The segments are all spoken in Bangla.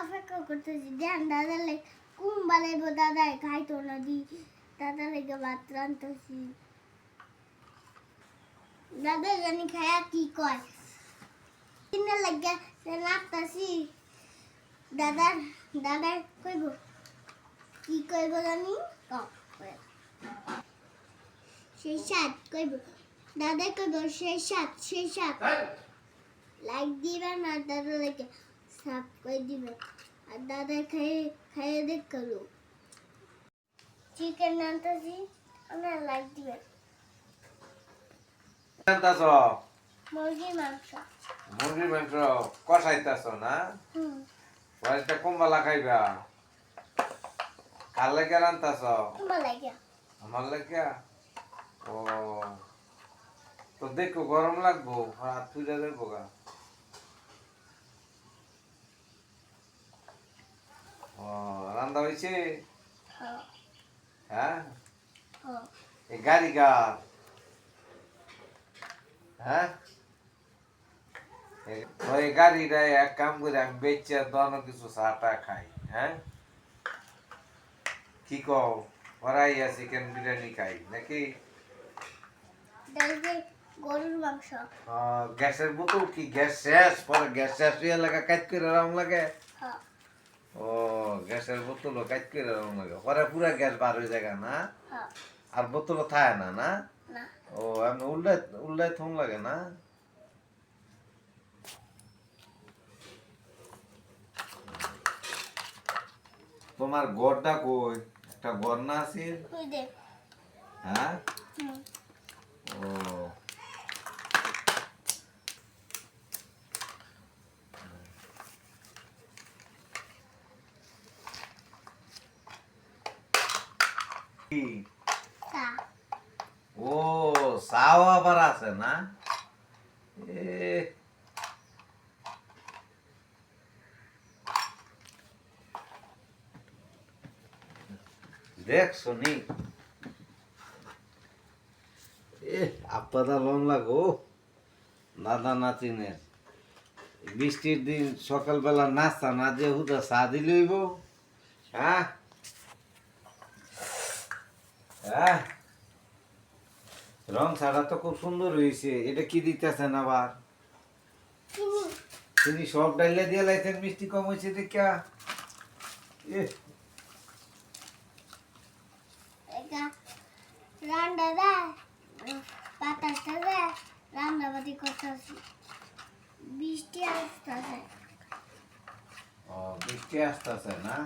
অপেক্ষা করতেছি। দেন দাদা লেগ কুম্বা লেবো দাদা খাইতো না দি। দাদা লেগে ভাত রান্তেছি দাদা জানি খায়া কি কয়। কিনে লাগে রাখতাছি দাদা দাদা কইব কি কইব জানি? সেই সাত কইব। দাদা কইব সেই সাত সেই সাত লাইক দিবেন আর দাদা লাগে। সাব করে দিবেন আর দাদা খেয়ে খেয়ে দেখ চিকেন আনতেছি আপনার লাইক দিবেন। আনতাছ? মুরগির মাংস। মুরগির মাংস কষাইতাছ না? হুম। বাড়িতে কম্বালা খাইবা কার লেগে রান্তাছ তোমার লাগে। আমার লেগে? ও তো দেখো গরম লাগবো হাত পুজা দেবো গা ও রান্না হয়েছে? হ্যাঁ। হ্যাঁ? হ্যাঁ। গাড়ি গার হ্যাঁ? ওই গাড়িটা এক কাম করে আমি বেচে দোনো কিছু চাটা খাই হ্যাঁ? কি কও? ওরাই চিকেন বিরিয়ানি খাই নাকি? গরুর মাংস। গ্যাসের বোতল কি গ্যাস শেষ? পরে গ্যাস শেষ লাগা কাজ করে রং লাগে। ও গ্যাসের বোতল কাজ করে লাগে পরে পুরা গ্যাস বার হয়ে যায় না? হ্যাঁ। আর বোতল থাকে না না? ও এমনি উল্লাই উল্লাই থম লাগে না? তোমার গড়টা কই? একটা গড় না আছে? হ্যাঁ? ও। ও সাও আবার আছে না? দেখ শুনি। আপাদা লম লাগো। দাদা নাতিনের। বৃষ্টির দিন সকালবেলা নাস্তা না যে হুদা চা দিলইব হ্যাঁ? হ্যাঁ রং ছাড়া তো খুব সুন্দর হয়েছে। এটা কি দিতেছেন আবার? তিনি সব ডাইলে দিয়ে লাইছেন মিষ্টি কম হয়েছে দেখা বৃষ্টি আসতেছে। না?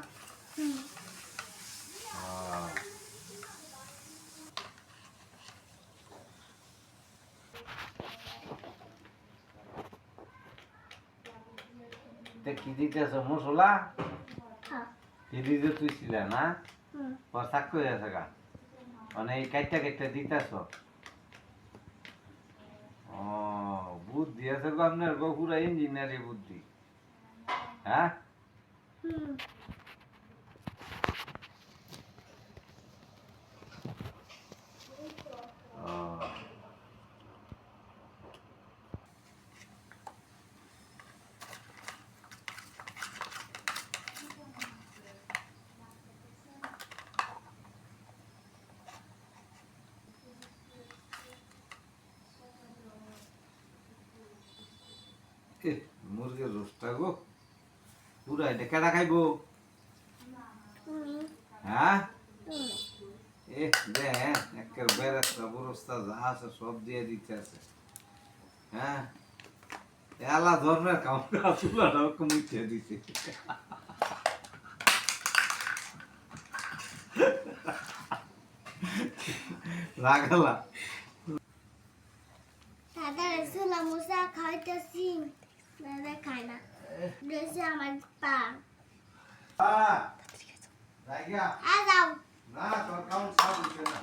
তে কি দিতেছ মশলা কি দিতে তুই ছিলে না? আছে গা? মানে এই কাইটা কাইটা দিতেছ ও বুদ্ধি আছে গো আপনার গো পুরা ইঞ্জিনিয়ারি বুদ্ধি। হ্যাঁ? মুরগির রোস্টটা গো। পুরা এটা কেডা খাইবো? হ্যাঁ? এ দে একের বেরেস্তা বরস্তা যা আছে সব দিয়ে দিতে আছে। হ্যাঁ? এলা ধর্মের কামড়া চুলাটাও কমিয়ে দিছে। রাগালা। দাদা রসুলা মুসা খাইতেছি। দাদা খায় না বেশি আমার পা পা রাগিয়া আ যাও না তোর কাউন্ট সব না